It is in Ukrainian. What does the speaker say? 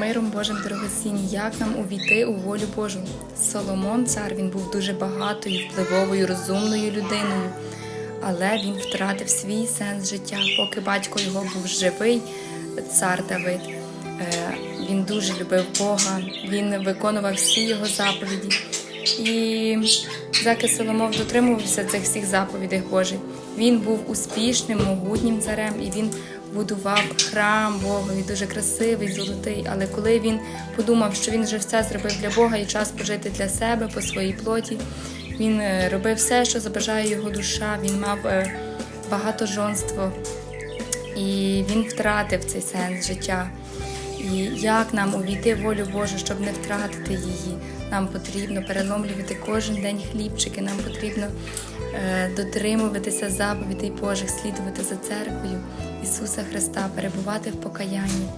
миром Божим дорогоцінні, як нам увійти у волю Божу. Соломон, цар, він був дуже багатою, впливовою, розумною людиною, але він втратив свій сенс життя, поки батько його був живий, цар Давид. Е, Він дуже любив Бога, він виконував всі його заповіді. І заки Соломон дотримувався цих всіх заповідей Божих, він був успішним, могутнім царем, і він будував храм Богові, дуже красивий, золотий. Але коли він подумав, що він вже все зробив для Бога і час пожити для себе по своїй плоті, він е, робив все, що забажає його душа. Він мав е, багатожонство, і він втратив цей сенс життя. І як нам увійти волю Божу, щоб не втратити її? Нам потрібно переломлювати кожен день хлібчики, нам потрібно е, дотримуватися заповідей Божих, слідувати за церквою Ісуса Христа, перебувати в покаянні.